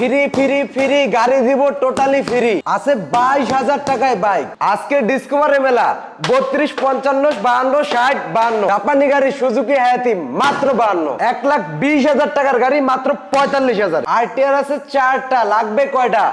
Free free free, গাড়ি দিব totally free আছে বাইশ হাজার টাকায় বাইক আজকে ডিসকভারি মেলা, বত্রিশ, পঞ্চান্ন, বাহান্ন, ষাট, বাহান্ন। জাপানি গাড়ি সুজুকি হায়াতি মাত্র বাহান্ন। এক লাখ বিশ হাজার টাকার গাড়ি মাত্র পঁয়তাল্লিশ হাজার। আর টিআর আছে চারটা, লাগবে কয়টা?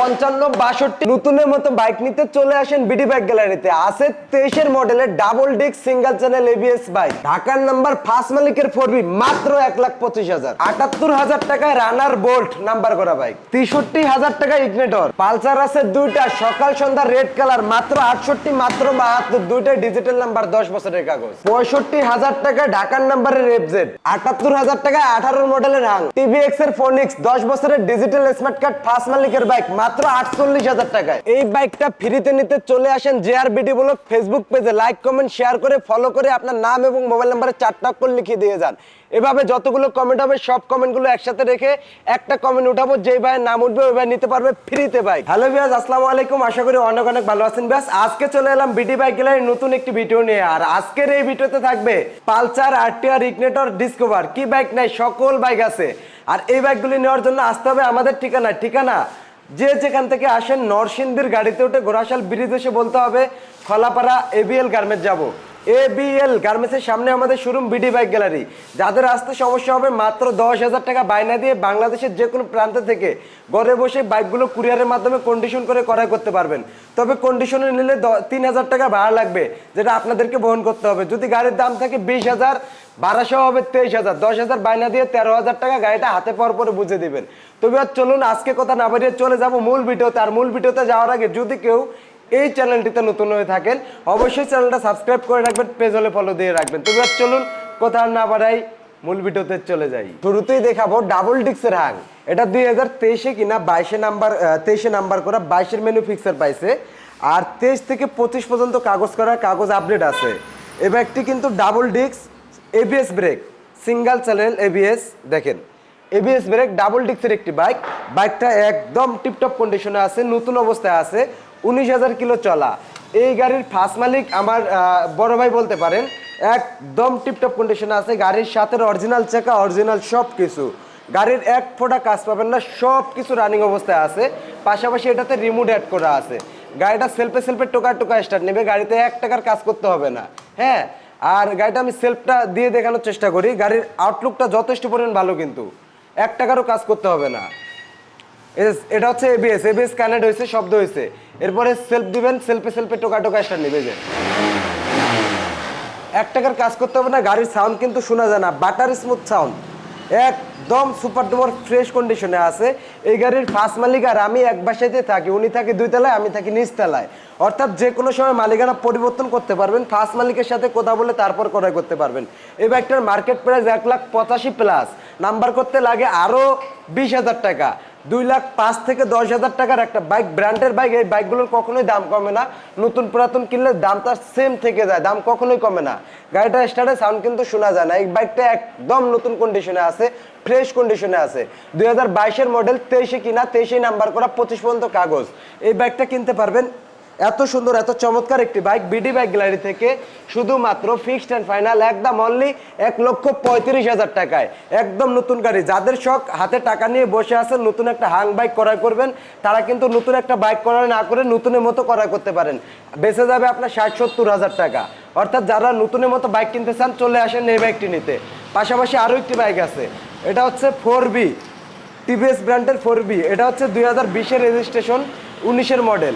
পঞ্চান্ন, বাষট্টি। নতুনের মতো বাইক নিতে চলে আসেন বিডি বাইক গ্যালারিতে আছে তেইশের মডেলের double disc single channel ABS bike ঢাকার নাম্বার ফার্স্ট মালিকের ফোরবি মাত্র এক লাখ পঁচিশ হাজার। আটাত্তর হাজার টাকায় রানার বোল্ট নাম্বার করা বাইক তেষট্টি হাজার টাকা ইগনেটর পালসার আছে দুইটা, সকাল, সন্ধ্যা রেড কালার মাত্র আটষট্টি, মাত্র বাহাত্তর, দুইটাই ডিজিটাল নাম্বার দশ বছরের কাগজ। পঁয়ষট্টি হাজার টাকা ঢাকার নাম্বারের রেপজেড আটাত্তর হাজার টাকা আঠারো মডেলের হাং টিভিএক্স এর ফোনিক্স দশ বছরের ডিজিটাল স্মার্ট কার্ড ফার্স্ট মালিকের বাইক মাত্র আটচল্লিশ হাজার টাকায়। এই বাইকটা ফ্রিতে নিতে চলে আসেন জেআর বিডি ব্লগ ফেসবুক পেজে লাইক কমেন্ট শেয়ার করে ফলো করে আপনার নাম এবং মোবাইল নাম্বারে চারটা অক্ষর লিখিয়ে দিয়ে যান। এভাবে যতগুলো কমেন্ট হবে, সব কমেন্টগুলো একসাথে রেখে একটা কমেন্ট উঠাবো, যেই ভাইয়ের নাম উঠবে, ওই ভাই নিতে পারবে ফ্রিতে বাইক হ্যালো বিয়াস আসসালামু আলাইকুম। আশা করি অনেক অনেক ভালো আছেন। ব্যাস, আজকে চলে এলাম বিডি বাইক গ্যালারি নতুন একটি ভিডিও নিয়ে। আর আজকের এই ভিডিওতে থাকবে পালসার আরটিআর ইগনেটর ডিসকভার কি বাইক নাই? সকল বাইক আছে। আর এই বাইকগুলি নেওয়ার জন্য আসতে হবে আমাদের ঠিকানা ঠিকানা যে যেখান থেকে আসেন নরসিংদীর গাড়িতে উঠে গোরাশাল ব্রিজ এসে বলতে হবে, খলাপাড়া এবিএল গার্মেন্ট যাব। এবিএল গার্মেন্টসের সামনে আমাদের শোরুম বিডি বাইক গ্যালারি যাদের আসতে সমস্যা হবে মাত্র দশ হাজার টাকা বায়না দিয়ে বাংলাদেশের যে কোনো প্রান্ত থেকে ঘরে বসে বাইকগুলো কুরিয়ারের মাধ্যমে কন্ডিশন করে ক্রয় করতে পারবেন। তবে কন্ডিশনে নিলে তিন হাজার টাকা ভাড়া লাগবে, যেটা আপনাদেরকে বহন করতে হবে। যদি গাড়ির দাম থাকে বিশ হাজার, বারোশো হবে তেইশ হাজার। দশ হাজার বায়না দিয়ে তেরো হাজার টাকা গাড়িটা হাতে পাওয়ার পরে বুঝে দিবেন। তবে আর চলুন, আজকে কথা না বাড়িয়ে চলে যাব মূল ভিডিওতে। আর মূল ভিডিওতে যাওয়ার আগে যদি কেউ এই চ্যানেলটিতে নতুন হয়ে থাকেন, অবশ্যই চ্যানেলটা সাবস্ক্রাইব করে রাখবেন, পেজ হলে ফলো দিয়ে রাখবেন। আর চলুন, কথা আর না বাড়াই মূল ভিডিওতে চলে যাই। শুরুতেই দেখাবো ডাবল ডিক্সের হাং এটা দুই হাজার তেইশে কিনা বাইশে নাম্বার তেইশে নাম্বার করা বাইশের মেনু ফিক্সার পাইছে। আর তেইশ থেকে পঁচিশ পর্যন্ত কাগজ করার কাগজ আপডেট আছে। এ ব্যাগটি কিন্তু double discs ABS brake single channel ABS দেখেন। এবিএস ব্রেক ডাবল ডিক্সের একটি বাইক বাইকটা একদম টিপটপ কন্ডিশনে আছে, নতুন অবস্থায় আছে। উনিশ হাজার কিলো চলা। এই গাড়ির ফার্স্ট মালিক আমার বড় ভাই বলতে পারেন, একদম টিপটপ কন্ডিশনে আছে। গাড়ির সাথে অরিজিনাল চাকা অরিজিনাল সব কিছু গাড়ির এক ফোঁটা কাজ পাবেন না সব কিছু রানিং অবস্থায় আছে। পাশাপাশি এটাতে রিমোট অ্যাড করা আছে। গাড়িটা সেলফে সেলফে টোকা টোকা স্টার্ট নেবে, গাড়িতে এক টাকার কাজ করতে হবে না। হ্যাঁ? আর গাড়িটা আমি সেলফটা দিয়ে দেখানোর চেষ্টা করি, গাড়ির আউটলুকটা যথেষ্ট পরিমাণ ভালো কিন্তু। এক টাকারও কাজ করতে হবে না। এটা হচ্ছে এবিএস এবিএস কানেক্ট হয়েছে, শব্দ হয়েছে। এরপরে সেলফ দিবেন সেলফে সেলফে টোকা টোকা স্টার্ট নেবে যে। এক টাকার কাজ করতে হবে না, গাড়ির সাউন্ড কিন্তু শোনা যায় না বাটার স্মুথ সাউন্ড একদম সুপার ডুপার ফ্রেশ কন্ডিশনে আছে। এই গাড়ির ফার্স্ট মালিক আর আমি এক বাসাইতে থাকি, উনি থাকে দুই তলায়, আমি থাকি নিচ তলায়। অর্থাৎ যে কোনো সময় মালিকানা পরিবর্তন করতে পারবেন ফার্স্ট মালিকের সাথে কথা বলে তারপর ক্রয় করতে পারবেন। এই বাইকটার মার্কেট প্রাইস এক লাখ পঁচাশি প্লাস নাম্বার করতে লাগে আরও বিশ হাজার টাকা। দুই লাখ পাঁচ থেকে দশ হাজার টাকার একটা বাইক ব্র্যান্ডের বাইক এই বাইকগুলোর কখনোই দাম কমে না। নতুন পুরাতন কিনলে দাম তার সেম থেকে যায়, দাম কখনোই কমে না। গাড়িটা স্টার্টে সাউন্ড কিন্তু শোনা যায় না। এই বাইকটা একদম নতুন কন্ডিশনে আছে ফ্রেশ কন্ডিশনে আছে। দুই হাজার বাইশের মডেল তেইশে কিনা তেইশে নাম্বার করা পঁচিশ পর্যন্ত কাগজ। এই বাইকটা কিনতে পারবেন এত সুন্দর, এত চমৎকার একটি বাইক বিডি বাইক গ্যালারি থেকে শুধুমাত্র ফিক্সড অ্যান্ড ফাইনাল একদম অনলি এক লক্ষ পঁয়ত্রিশ হাজার টাকায়। একদম নতুন গাড়ি। যাদের শখ, হাতে টাকা নিয়ে বসে আছেন নতুন একটা হাং বাইক ক্রয় করবেন, তারা কিন্তু নতুন একটা বাইক ক্রয় না করে নতুনের মতো ক্রয় করতে পারেন। বেঁচে যাবে আপনার ষাট সত্তর হাজার টাকা। অর্থাৎ যারা নতুনের মতো বাইক কিনতে চান, চলে আসেন এই বাইকটি নিতে। পাশাপাশি আরও একটি বাইক আছে। এটা হচ্ছে ফোর বি টিভিএস ব্র্যান্ডের ফোর বি এটা হচ্ছে দুই হাজার বিশের রেজিস্ট্রেশন উনিশের মডেল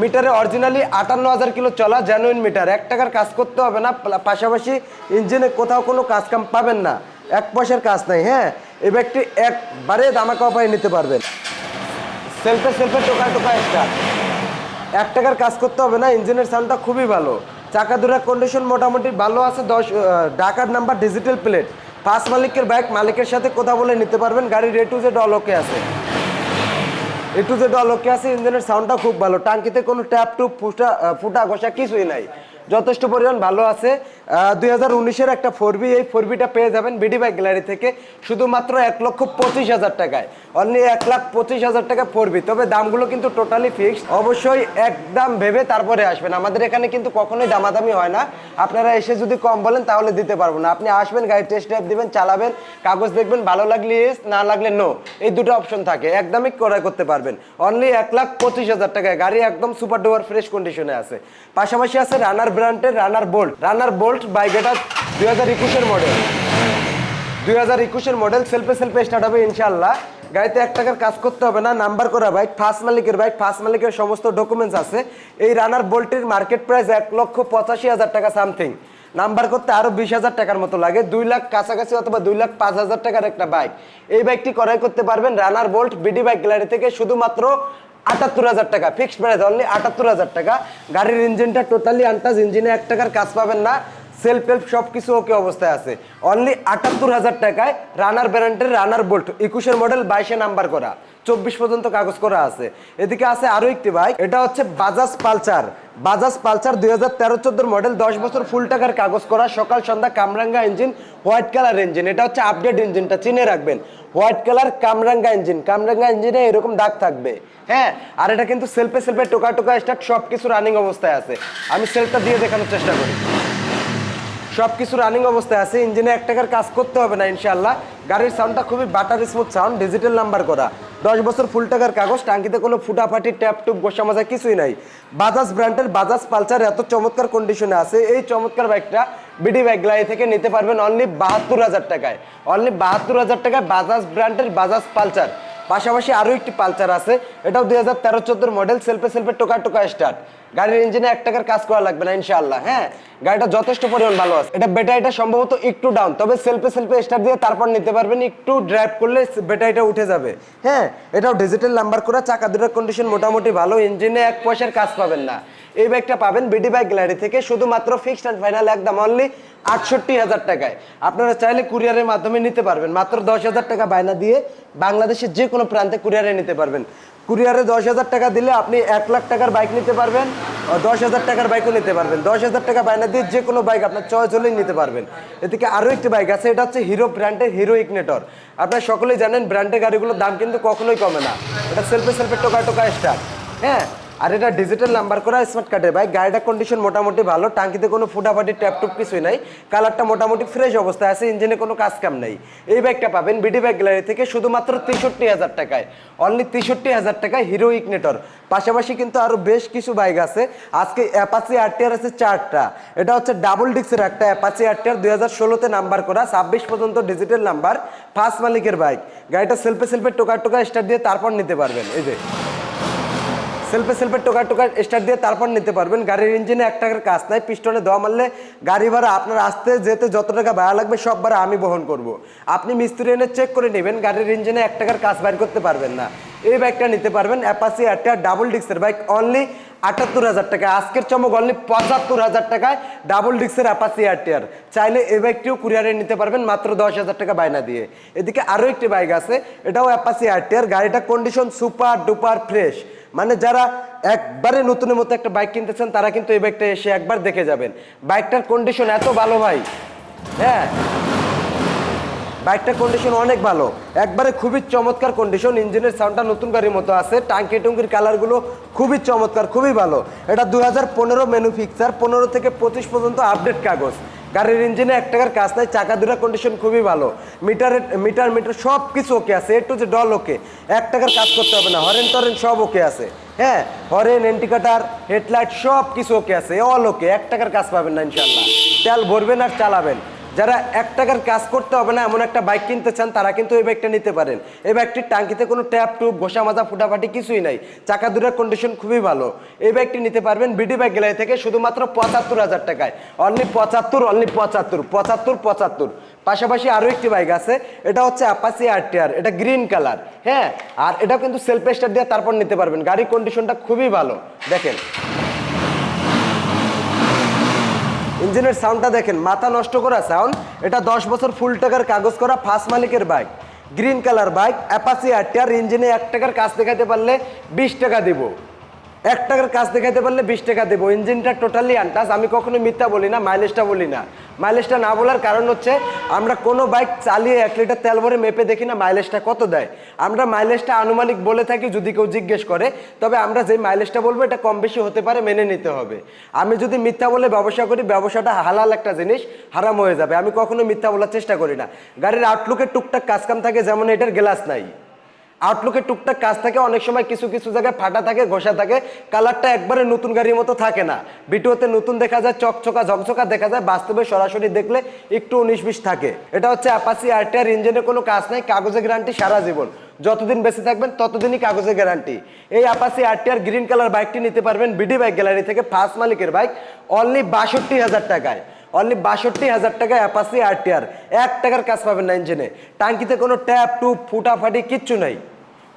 মিটারে অরিজিনালি আটান্ন হাজার কিলো চলা জেনুইন মিটার। এক টাকার কাজ করতে হবে না পাশাপাশি ইঞ্জিনে কোথাও কোনো কাজ কাম পাবেন না। এক পয়সার কাজ নাই হ্যাঁ? এই ব্যাগটি একবারে দামাকা উপায় নিতে পারবেন সেলফে সেলফে টোকা টোকা স্টার্ট এক টাকার কাজ করতে হবে না, ইঞ্জিনের সাউন্ডটা খুবই ভালো। চাকা দুরা কন্ডিশন মোটামুটি ভালো আছে, দশ ডাকার নাম্বার ডিজিটাল প্লেট ফার্স্ট মালিকের বাইক মালিকের সাথে কথা বলে নিতে পারবেন গাড়ির এ টু জেড অলোকে আছে। এ যে জেড অলোকে আছে, ইঞ্জিনের সাউন্ডটা খুব ভালো। টাঙ্কিতে কোনো ট্যাপ টুপ ফুটা ফুটা ঘষা কিছুই নাই। যথেষ্ট পরিমাণ ভালো আছে। দুই হাজার উনিশের একটা ফোর বি, এই ফোর বিটা পেয়ে যাবেন বিডি বাইক গ্যালারি থেকে শুধুমাত্র এক লক্ষ পঁচিশ হাজার টাকায়। অনলি এক লাখ পঁচিশ হাজার টাকা ফোর বি, তবে দামগুলো কিন্তু টোটালি ফিক্সড অবশ্যই একদম ভেবে তারপরে আসবেন। আমাদের এখানে কিন্তু কখনোই দামাদামি হয় না। আপনারা এসে যদি কম বলেন তাহলে দিতে পারব না। আপনি আসবেন, গাড়ি টেস্ট ড্রাইভ দিবেন, চালাবেন, কাগজ দেখবেন, ভালো লাগলে ইয়েস না লাগলে নো এই দুটো অপশন থাকে। একদমই ক্রয় করতে পারবেন। অনলি এক লাখ পঁচিশ হাজার টাকায়। গাড়ি একদম সুপার ডুপার ফ্রেশ কন্ডিশনে আছে। পাশাপাশি আছে রানার ব্র্যান্ডের Runner Bolt. Runner Bolt bike এটা দুই হাজার একুশের মডেল দুই হাজার একুশের মডেল সেলফে সেলফে স্টার্ট হবে ইনশাল্লাহ গাড়িতে এক টাকার কাজ করতে হবে না নাম্বার করা বাইক ফার্স্ট মালিকের বাইক ফার্স্ট মালিকের সমস্ত ডকুমেন্টস আছে। এই রানার বোল্টের মার্কেট প্রাইস এক লক্ষ পঁচাশি হাজার টাকা সামথিং নাম্বার করতে আরও বিশ হাজার টাকার মতো লাগে। দুই লাখ কাছাকাছি অথবা দুই লাখ পাঁচ হাজার টাকার একটা বাইক এই বাইকটি ক্রয় করতে পারবেন Runner Bolt BD bike gallery থেকে শুধুমাত্র আটাত্তর হাজার টাকা। ফিক্সড প্রাইস অনলি আটাত্তর হাজার টাকা। গাড়ির ইঞ্জিনটা টোটালি আনটাজ ইঞ্জিনে এক টাকার কাজ পাবেন না। সেলফ হেল্প সব কিছু ওকে অবস্থায় আছে। অনলি আটাত্তর হাজার টাকায় রানার ব্র্যান্ডের রানার বোল্ট একুশের মডেল বাইশে নাম্বার করা। চব্বিশ পর্যন্ত কাগজ করা আছে। এদিকে আছে আরও একটি ভাই এটা হচ্ছে বাজাজ পালচার বাজাজ পালসার দুই হাজার তেরো চোদ্দোর মডেল দশ বছর ফুল টাকার কাগজ করা, সকাল, সন্ধ্যা, কামরাঙ্গা ইঞ্জিন হোয়াইট কালার ইঞ্জিন এটা হচ্ছে আপডেট ইঞ্জিনটা চিনে রাখবেন। হোয়াইট কালার কামরাঙ্গা ইঞ্জিন কামরাঙ্গা ইঞ্জিনে এরকম দাগ থাকবে। হ্যাঁ আর এটা কিন্তু সেলফে সেলফে টোকা টোকা স্টার্ট সব কিছু রানিং অবস্থায় আছে। আমি সেলফটা দিয়ে দেখানোর চেষ্টা করি। সব কিছু রানিং অবস্থায় আছে ইঞ্জিনে এক টাকার কাজ করতে হবে না ইনশাল্লাহ গাড়ির সাউন্ডটা খুবই butter smooth sound digital number করা। দশ বছর ফুল টাকার কাগজ, টাঙ্কিতে কোনো ফুটাফাটি ট্যাপ টুপ গোসা মাজা কিছুই নাই। বাজাজ ব্র্যান্ডের বাজাজ পালচার এত চমৎকার কন্ডিশনে আছে। এই চমৎকার বাইকটা বিডি বাইক গ্লাই থেকে নিতে পারবেন অনলি বাহাত্তর হাজার টাকায়। অনলি বাহাত্তর হাজার টাকায় বাজাজ ব্র্যান্ডের বাজাজ পালচার পাশাপাশি আরও একটি পালচার আছে। এটাও দুই হাজার তেরো চোদ্দোর মডেল সেলফে সেলফে টোকা টোকা স্টার্ট গাড়ির ইঞ্জিনে এক টাকার কাজ করা লাগবে না, ইনশাআল্লাহ হ্যাঁ? গাড়িটা যথেষ্ট পরিমাণ ভালো আছে। এটা ব্যাটারিটা সম্ভবত একটু ডাউন তবে সেলফে সেলফে স্টার্ট দিয়ে তারপর নিতে পারবেন, একটু ড্রাইভ করলে ব্যাটারিটা উঠে যাবে হ্যাঁ? এটাও ডিজিটাল নাম্বার করা, চাকা দুটার কন্ডিশন মোটামুটি ভালো ইঞ্জিনে এক পয়সার কাজ পাবেন না। এই বাইকটা পাবেন বিডি বাইক গ্যালারি থেকে, শুধুমাত্র ফিক্সড অ্যান্ড ফাইনাল একদম অনলি আটষট্টি হাজার টাকায়। আপনারা চাইলে কুরিয়ারের মাধ্যমে নিতে পারবেন, মাত্র দশ হাজার টাকা বায়না দিয়ে বাংলাদেশের যে কোনো প্রান্তে কুরিয়ারে নিতে পারবেন। কুরিয়ারে দশ হাজার টাকা দিলে আপনি এক লাখ টাকার বাইক নিতে পারবেন দশ হাজার টাকার বাইকও নিতে পারবেন। দশ হাজার টাকা বায়না দিয়ে যে কোনো বাইক আপনার চয়েস হলেই নিতে পারবেন। এদিকে আরও একটি বাইক আছে, এটা হচ্ছে হিরো ব্র্যান্ডের হিরো ইগনেটর আপনারা সকলেই জানেন ব্র্যান্ডের গাড়িগুলোর দাম কিন্তু কখনোই কমে না। এটা সেলফে সেলফে টোকা টোকা স্টার্ট হ্যাঁ? আর এটা ডিজিটাল নাম্বার করা স্মার্ট কার্ডের বাইক গাড়িটার কন্ডিশন মোটামুটি ভালো, টাঙ্কিতে কোনো ফুটাফাটি ট্যাপ টুপ কিছুই নাই। কালারটা মোটামুটি ফ্রেশ অবস্থায় আছে ইঞ্জিনে কোনো কাজ কাম নেই। এই বাইকটা পাবেন বিডি ব্যাগ গ্যালারি থেকে শুধুমাত্র তেষট্টি হাজার টাকায়। অনলি তেষট্টি হাজার টাকায় হিরো ইগনেটর পাশাপাশি কিন্তু আরও বেশ কিছু বাইক আছে। আজকে অ্যাপাচি আরটিআর আছে চারটা। এটা হচ্ছে ডাবল ডিক্সের একটা অ্যাপাচি আরটিআর দুই হাজার ষোলোতে নাম্বার করা, ছাব্বিশ পর্যন্ত ডিজিটাল নাম্বার ফার্স্ট মালিকের বাইক গাড়িটা সেলফে সেলফে টোকা টোকা স্টার্ট দিয়ে তারপর নিতে পারবেন। এই যে। সেলফে সেলফে টোকা টোকা স্টার্ট দিয়ে তারপর নিতে পারবেন। গাড়ির ইঞ্জিনে এক টাকার কাজ নাই, পিস্টনে দেওয়া মারলে গাড়ি ভাড়া আপনার আসতে যেতে যত টাকা ভাড়া লাগবে সব ভাড়া আমি বহন করব। আপনি মিস্ত্রি এনে চেক করে নেবেন, গাড়ির ইঞ্জিনে এক টাকার কাজ বাইর করতে পারবেন না। এই বাইকটা নিতে পারবেন অ্যাপাসি একটা ডাবল ডিক্সের বাইক অনলি আটাত্তর হাজার টাকা। আজকের চমক অনলি পঁচাত্তর হাজার টাকায় ডাবল ডিক্সের অ্যাপাসি আরটিআর চাইলে এই বাইকটিও কুরিয়ারে নিতে পারবেন, মাত্র দশ হাজার টাকা বায়না দিয়ে। এদিকে আরও একটি বাইক আছে, এটাও অ্যাপাসি আরটিআর গাড়িটা কন্ডিশন সুপার ডুপার ফ্রেশ মানে যারা একবারে নতুনের মতো একটা বাইক কিনতেছেন, তারা কিন্তু এই বাইকটা এসে একবার দেখে যাবেন। বাইকটার কন্ডিশন এত ভালো ভাই। হ্যাঁ? বাইকটার কন্ডিশন অনেক ভালো। একবারে খুবই চমৎকার কন্ডিশন ইঞ্জিনের সাউন্ডটা নতুন গাড়ির মতো আছে, টাঙ্কি টুঙ্কির কালারগুলো খুবই চমৎকার, খুবই ভালো। এটা দু হাজার পনেরো ম্যানুফিকচার পনেরো থেকে পঁচিশ পর্যন্ত আপডেট কাগজ। গাড়ির ইঞ্জিনে এক টাকার কাজ নাই, চাকা দুটার কন্ডিশন খুবই ভালো। মিটারের মিটার মিটার সব কিছু ওকে আছে একটু যে ডল ওকে এক টাকার কাজ করতে হবে না, হরেন টরেন সব ওকে আছে। হ্যাঁ হরেন এন্টিকাটার হেডলাইট সব কিছু ওকে আছে অল ওকে এক টাকার কাজ পাবেন না ইনশাল্লাহ তেল ভরবেন আর চালাবেন। যারা এক টাকার কাজ করতে হবে না, এমন একটা বাইক কিনতে চান, তারা কিন্তু এই বাইকটা নিতে পারেন। এই বাইকটির টাঙ্কিতে কোনো ট্যাপ টুপ ঘষা মাজা, ফুটাফাটি কিছুই নাই। চাকা দুটার কন্ডিশন খুবই ভালো। এই বাইকটি নিতে পারবেন বিডি বাইক গ্যালারি থেকে শুধুমাত্র পঁচাত্তর হাজার টাকায়। অনলি পঁচাত্তর অনলি পঁচাত্তর পঁচাত্তর পঁচাত্তর। পাশাপাশি আরও একটি বাইক আছে, এটা হচ্ছে অ্যাপাসি আরটিআর এটা গ্রিন কালার হ্যাঁ আর এটাও কিন্তু সেলফ স্টার দিয়ে তারপর নিতে পারবেন। গাড়ির কন্ডিশনটা খুবই ভালো। দেখেন। ইঞ্জিনের সাউন্ডটা দেখেন, মাথা নষ্ট করা সাউন্ড এটা দশ বছর ফুল টাকার কাগজ করা ফার্স্ট মালিকের bike green colour bike Apache আর ইঞ্জিনে এক টাকার কাজ দেখাতে পারলে বিশ টাকা দিব। এক টাকার কাজ দেখাইতে পারলে বিশ টাকা দেবো। ইঞ্জিনটা টোটালি আনটাস আমি কখনো মিথ্যা বলি না মাইলেজটা বলি না। মাইলেজটা না বলার কারণ হচ্ছে, আমরা কোনো বাইক চালিয়ে এক লিটার তেল ভরে মেপে দেখি না মাইলেজটা কত দেয়। আমরা মাইলেজটা আনুমানিক বলে থাকি, যদি কেউ জিজ্ঞেস করে, তবে আমরা যে মাইলেজটা বলব, এটা কম বেশি হতে পারে, মেনে নিতে হবে। আমি যদি মিথ্যা বলে ব্যবসা করি, ব্যবসাটা হালাল একটা জিনিস, হারাম হয়ে যাবে। আমি কখনো মিথ্যা বলার চেষ্টা করি না। গাড়ির আউটলুকের টুকটাক কাজকাম থাকে, যেমন এটার গ্লাস নাই। আউটলুকের টুকটাক কাজ থাকে, অনেক সময় কিছু কিছু জায়গায় ফাটা থাকে, ঘষা থাকে, কালারটা একবারে নতুন গাড়ির মতো থাকে না। ভিডিওতে নতুন দেখা যায়, চকচকা, ঝকঝকা দেখা যায়, বাস্তবে সরাসরি দেখলে একটু উনিশ বিশ থাকে। এটা হচ্ছে অ্যাপাসি আরটিআর ইঞ্জিনে কোনো কাজ নাই কাগজে গ্যারান্টি সারা জীবন। যতদিন বেঁচে থাকবেন, ততদিনই কাগজে গ্যারান্টি এই আপাসি আরটিআর গ্রিন কালার বাইকটি নিতে পারবেন বিডি বাইক গ্যালারি থেকে ফার্স্ট মালিকের বাইক অনলি বাষট্টি হাজার টাকায়। অনলি বাষট্টি হাজার টাকায় অ্যাপাসি আরটিআর এক টাকার কাজ পাবেন না ইঞ্জিনে টাঙ্কিতে কোনো ট্যাপ টুপ ফুটাফাটি কিচ্ছু নাই।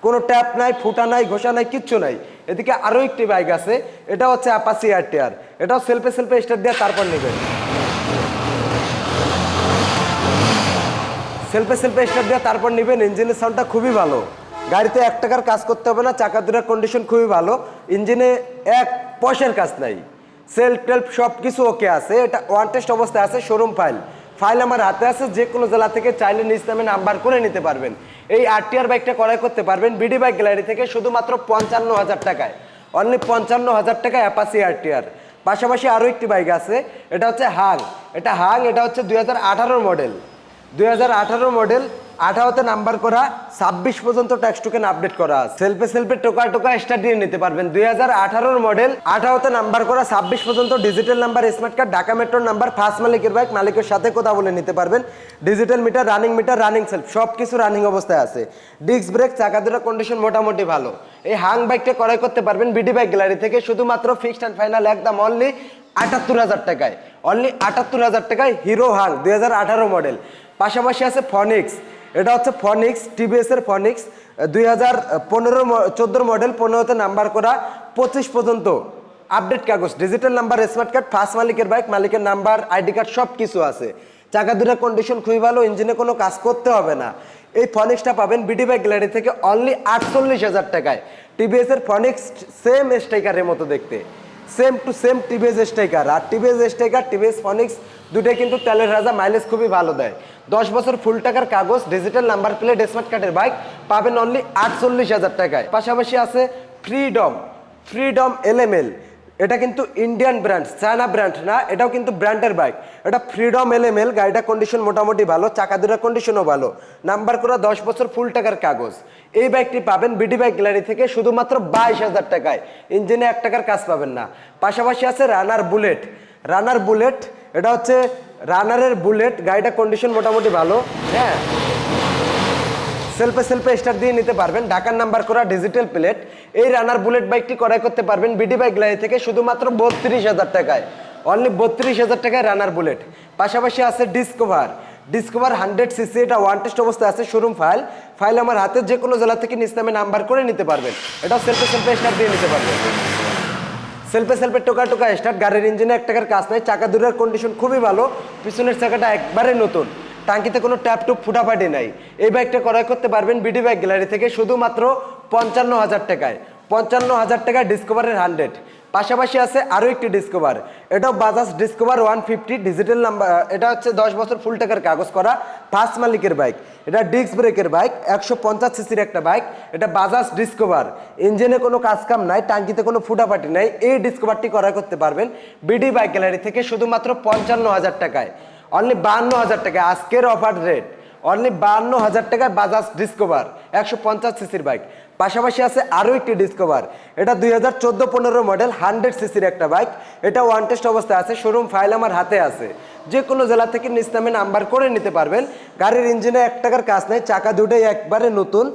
কোনো ট্যাপ নাই, ফুটা নাই, ঘোষা নাই, কিচ্ছু নাই। এদিকে আরও একটি বাইক আছে, এটা হচ্ছে অ্যাপাসি আরটিআর এটাও সেলফে সেলফে স্টার্ট দিয়ে তারপর নেবেন। সেলফে সেলফে স্টার্ট দিয়ে তারপর নেবেন ইঞ্জিনের সাউন্ডটা খুবই ভালো। গাড়িতে এক টাকার কাজ করতে হবে না, চাকা দুটার কন্ডিশন খুবই ভালো। ইঞ্জিনে এক পয়সার কাজ নাই। সেলফ টেলফ সব কিছু ওকে আছে, এটা ওয়ান টেস্ট অবস্থায় আছে শোরুম ফাইল ফাইল আমার হাতে আছে, যে কোনো জেলা থেকে চাইলে নিজ নামে নাম্বার করে নিতে পারবেন। এই আরটিআর বাইকটা ক্রয় করতে পারবেন বিডি বাইক গ্যালারি থেকে শুধুমাত্র পঞ্চান্ন হাজার টাকায়। অনলি পঞ্চান্ন হাজার টাকায় অ্যাপাসি আরটিআর। পাশাপাশি আরও একটি বাইক আছে, এটা হচ্ছে হাং। এটা হাং, এটা হচ্ছে দুই হাজার আঠারো মডেল দুই হাজার আঠারো মডেল আঠারোতে নাম্বার করা, ছাব্বিশ পর্যন্ত ট্যাক্স টোকেন আপডেট করা সেলফে সেলফে টোকা টোকা স্টার্ট দিয়ে নিতে পারবেন। দুই হাজার আঠারোর মডেল আঠারোতে নাম্বার করা, ছাব্বিশ পর্যন্ত digital number smart card Dhaka মেট্রোর নাম্বার ফার্স্ট মালিকের বাইক মালিকের সাথে কথা বলে নিতে পারবেন। Digital meter running meter running self সব কিছু রানিং অবস্থায় আছে। ডিস্ক ব্রেক চাকা দুটো কন্ডিশন মোটামুটি ভালো। এই হাং বাইকটা ক্রয় করতে পারবেন বিডি বাইক গ্যালারি থেকে, শুধুমাত্র ফিক্সড অ্যান্ড ফাইনাল একদম অনলি আটাত্তর হাজার টাকায়। অনলি আটাত্তর হাজার টাকায় হিরো হাং দুই হাজার আঠারো মডেল পাশাপাশি আছে ফনিক্স এটা হচ্ছে ফনিক্স টিভিএস এর ফনিক্স দুই হাজার পনেরো চোদ্দোর মডেল পনেরোতে নাম্বার করা, পঁচিশ পর্যন্ত আপডেট কাগজ digital number smart card first মালিকের বাইক মালিকের নাম্বার আইডি কার্ড সব কিছু আছে। চাকা দুটার কন্ডিশন খুবই ভালো ইঞ্জিনে কোনো কাজ করতে হবে না। এই ফনিক্সটা পাবেন বিডি বাইক গ্যালারি থেকে অনলি আটচল্লিশ হাজার টাকায়। টিভিএস এর ফনিক্স সেম স্ট্রাইকারের মতো দেখতে। Same to same TVS Striker R TVS Striker TVS Phoenix দুটোই কিন্তু তেলের রাজা মাইলেজ খুবই ভালো দেয়। দশ বছর ফুল টাকার কাগজ ডিজিটাল নাম্বার প্লেট স্মার্ট কার্ডের বাইক পাবেন অনলি আটচল্লিশ হাজার টাকায়। পাশাপাশি আছে ফ্রিডম ফ্রিডম এলএমএল এটা কিন্তু ইন্ডিয়ান ব্র্যান্ড চায়না ব্র্যান্ড না, এটাও কিন্তু ব্র্যান্ডের বাইক এটা ফ্রিডম এলএমএল গাড়িটা কন্ডিশন মোটামুটি ভালো চাকা দুটার কন্ডিশনও ভালো। নাম্বার করা দশ বছর ফুল টাকার কাগজ। এই বাইকটি পাবেন বিডি বাইক গ্যালারি থেকে শুধুমাত্র বাইশ হাজার টাকায়। ইঞ্জিনে এক টাকার কাজ পাবেন না। পাশাপাশি আছে রানার বুলেট রানার বুলেট এটা হচ্ছে রানারের বুলেট গাড়িটা কন্ডিশন মোটামুটি ভালো হ্যাঁ? সেলফে সেলফে স্টার্ট দিয়ে নিতে পারবেন। ঢাকার নাম্বার করা ডিজিটাল প্লেট এই রানার বুলেট বাইকটি ক্রয় করতে পারবেন বিডি বাইক গ্যালারি থেকে শুধুমাত্র বত্রিশ হাজার টাকায়। অনলি বত্রিশ হাজার টাকায় রানার বুলেট পাশাপাশি আছে ডিসকভার ডিসকভার হান্ড্রেড সিসি এটা ওয়ান টেস্ট অবস্থায় আছে শোরুম ফাইল ফাইল আমার হাতে যে কোনো জেলা থেকে নিজ নামে নাম্বার করে নিতে পারবেন। এটাও সেলফে সেলফে স্টার্ট দিয়ে নিতে পারবেন। সেলফে সেলফে টোকা টোকা স্টার্ট গাড়ির ইঞ্জিনে এক টাকার কাজ নাই, চাকা দুটার কন্ডিশন খুবই ভালো। পিছনের চাকাটা একবারে নতুন। টাঙ্কিতে কোনো ট্যাপ টুপ ফুটাফাটি নাই। এই বাইকটা ক্রয় করতে পারবেন বিডি বাইক গ্যালারি থেকে শুধুমাত্র পঞ্চান্ন হাজার টাকায়। পঞ্চান্ন হাজার টাকায় ডিসকভারের হান্ড্রেড পাশাপাশি আছে আরও একটি ডিসকভার এটাও Bajaj Discover one fifty digital number এটা হচ্ছে দশ বছর ফুল টাকার কাগজ করা ফার্স্ট মালিকের বাইক এটা ডিস্ক ব্রেকের বাইক একশো পঞ্চাশ সিসির একটা বাইক এটা বাজাজ ডিসকভার ইঞ্জিনে কোনো কাজ কাম নাই, টাঙ্কিতে কোনো ফুটাফাটি নাই। এই ডিসকভারটি ক্রয় করতে পারবেন বিডি বাইক গ্যালারি থেকে শুধুমাত্র পঞ্চান্ন হাজার টাকায়। অনলি বাহান্ন হাজার টাকা। আজকের অফার রেট অনলি বাহান্ন হাজার টাকায় বাজাজ ডিসকভার একশো পঞ্চাশ সিসির বাইক পাশাপাশি আছে আরও একটি ডিসকভার এটা দুই হাজার চোদ্দ পনেরো মডেল হান্ড্রেড সিসির একটা বাইক এটা ওয়ান টেস্ট অবস্থায় আছে শোরুম ফাইল আমার হাতে আছে। যে কোনো জেলা থেকে নিজ নামে নাম্বার করে নিতে পারবেন। গাড়ির ইঞ্জিনে এক টাকার কাজ নেই, চাকা দুটোই একবারে নতুন।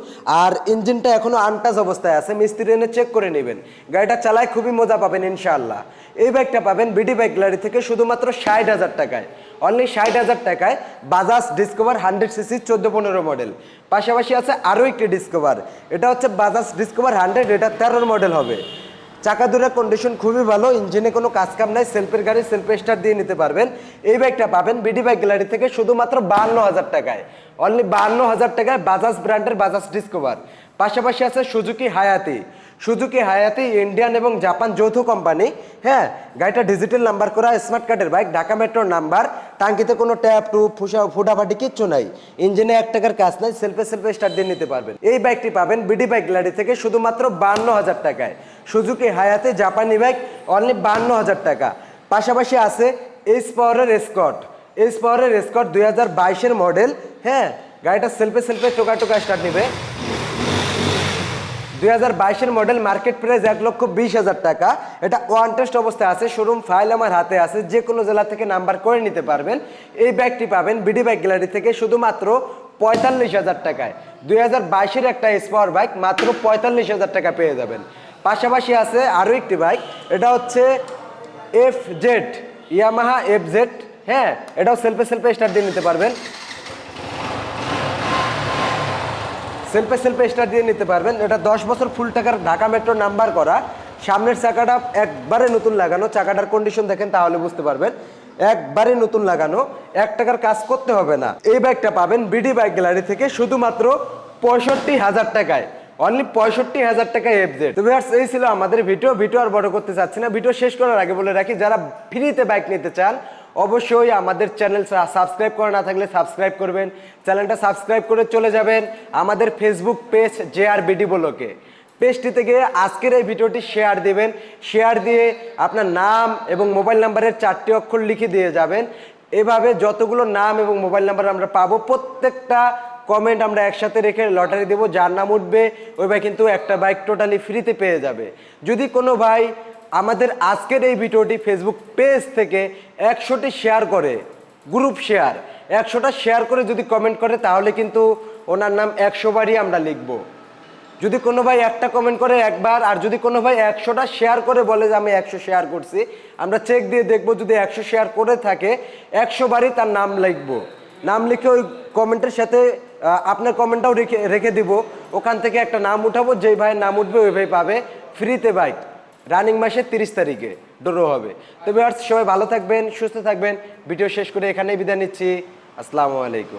আর ইঞ্জিনটা এখনও আনটাজ অবস্থায় আছে, মিস্ত্রি এনে চেক করে নেবেন। গাড়িটা চালায় খুবই মজা পাবেন, ইনশাআল্লাহ। এই বাইকটা পাবেন বিডি বাইক গ্যালারি থেকে শুধুমাত্র ষাট হাজার টাকায়। অনলি ষাট হাজার টাকায় বাজাজ ডিসকভার হান্ড্রেড সিসি চোদ্দ পনেরো মডেল পাশাপাশি আছে আরও একটি ডিসকভার এটা হচ্ছে বাজাজ ডিসকভার হান্ড্রেড এটা তেরোর মডেল হবে। চাকা দুটার কন্ডিশন খুবই ভালো ইঞ্জিনে কোনো কাজ কাম নাই সেলফের গাড়ি সেলফে স্টার দিয়ে নিতে পারবেন। এই বাইকটা পাবেন বিডি বাইক গ্যালারি থেকে শুধুমাত্র বাহান্ন হাজার টাকায়। অনলি বাহান্ন হাজার টাকায় বাজাজ ব্র্যান্ডের বাজাজ ডিসকভার পাশাপাশি আছে সুজুকি হায়াতি সুজুকি হায়াতি, ইন্ডিয়ান এবং জাপান যৌথ কোম্পানি হ্যাঁ গাড়িটা ডিজিটাল নাম্বার করা স্মার্ট কার্ডের বাইক ঢাকা মেট্রোর নাম্বার টাঙ্কিতে কোনো ট্যাপ টুপ ফুসা, ফুটাফাটি কিচ্ছু নাই। ইঞ্জিনে এক টাকার কাজ নাই সেলফে সেলফে স্টার্ট দিয়ে নিতে পারবেন। এই বাইকটি পাবেন বিডি বাইক গ্যালারি থেকে শুধুমাত্র বান্ন হাজার টাকায়। সুজুকি হায়াতে জাপানি বাইক অনলি বান্ন হাজার টাকা। পাশাপাশি আছে এইচ পাওয়ারের এসকট এইচ পাওয়ারের এসকট দুই হাজার বাইশের মডেল হ্যাঁ গাড়িটা সেলফে সেলফে টোকা টোকা স্টার্ট নেবে। দুই হাজার বাইশের মডেল মার্কেট প্রাইস এক লক্ষ বিশ হাজার টাকা। এটা ওয়ান টেস্ট অবস্থায় আছে, শোরুম ফাইল আমার হাতে আছে, যে কোনো জেলা থেকে নাম্বার করে নিতে পারবেন। এই ব্যাগটি পাবেন বিডি ব্যাগ গ্যালারি থেকে শুধুমাত্র পঁয়তাল্লিশ হাজার টাকায়। দুই হাজার বাইশের একটা স্পাওয়ার বাইক, মাত্র পঁয়তাল্লিশ হাজার টাকা পেয়ে যাবেন। পাশাপাশি আছে আরও একটি বাইক, এটা হচ্ছে F Z Yamaha F Z হ্যাঁ এটাও সেলফে সেলফে স্টার্ট দিয়ে নিতে পারবেন। সেলফে সেলফে স্টার দিয়ে নিতে পারবেন। এটা দশ বছর ফুল টাকার ঢাকা মেট্রো নাম্বার করা। সামনের চাকাটা একবারে নতুন লাগানো। চাকাটার কন্ডিশন দেখেন তাহলে বুঝতে পারবেন। একবারে নতুন লাগানো। এক টাকার কাজ করতে হবে না। এই বাইকটা পাবেন বিডি বাইক গ্যালারি থেকে শুধুমাত্র পঁয়ষট্টি হাজার টাকায়। অনলি পঁয়ষট্টি হাজার টাকা এফজেড তো ভিউয়ার্স এই ছিল আমাদের ভিডিও ভিডিও আর বড় করতে চাচ্ছি না। ভিডিও শেষ করার আগে বলে রাখি, যারা ফ্রিতে বাইক নিতে চান অবশ্যই আমাদের চ্যানেল সাবস্ক্রাইব করা না থাকলে সাবস্ক্রাইব করবেন। চ্যানেলটা সাবস্ক্রাইব করে চলে যাবেন আমাদের Facebook page J R BD বলোকে। পেজটিতে গিয়ে আজকের এই ভিডিওটি শেয়ার দিবেন। শেয়ার দিয়ে আপনার নাম এবং মোবাইল নাম্বারের চারটি অক্ষর লিখে দিয়ে যাবেন। এভাবে যতগুলো নাম এবং মোবাইল নাম্বার আমরা পাবো, প্রত্যেকটা কমেন্ট আমরা একসাথে রেখে লটারি দেবো। যার নাম উঠবে, ওই ভাই কিন্তু একটা বাইক টোটালি ফ্রিতে পেয়ে যাবে। যদি কোনো ভাই আমাদের আজকের এই ভিডিওটি ফেসবুক পেজ থেকে একশোটি শেয়ার করে গ্রুপ শেয়ার একশোটা শেয়ার করে যদি কমেন্ট করে, তাহলে কিন্তু ওনার নাম একশো বারই আমরা লিখব। যদি কোনো ভাই একটা কমেন্ট করে একবার, আর যদি কোনো ভাই একশোটা শেয়ার করে বলে যে আমি একশো শেয়ার করছি, আমরা চেক দিয়ে দেখব যদি একশো শেয়ার করে থাকে, একশো বারই তার নাম লিখব। নাম লিখে ওই কমেন্টের সাথে আপনার কমেন্টটাও রেখে রেখে দিব। ওখান থেকে একটা নাম উঠাবো, যেই ভাইয়ের নাম উঠবে, ওই ভাই পাবে। ফ্রিতে বাইক রানিং মাসের তিরিশ তারিখে ডোরো হবে। তো সবাই ভালো থাকবেন, সুস্থ থাকবেন। ভিডিও শেষ করে এখানেই বিদায় নিচ্ছি। আসসালামু আলাইকুম।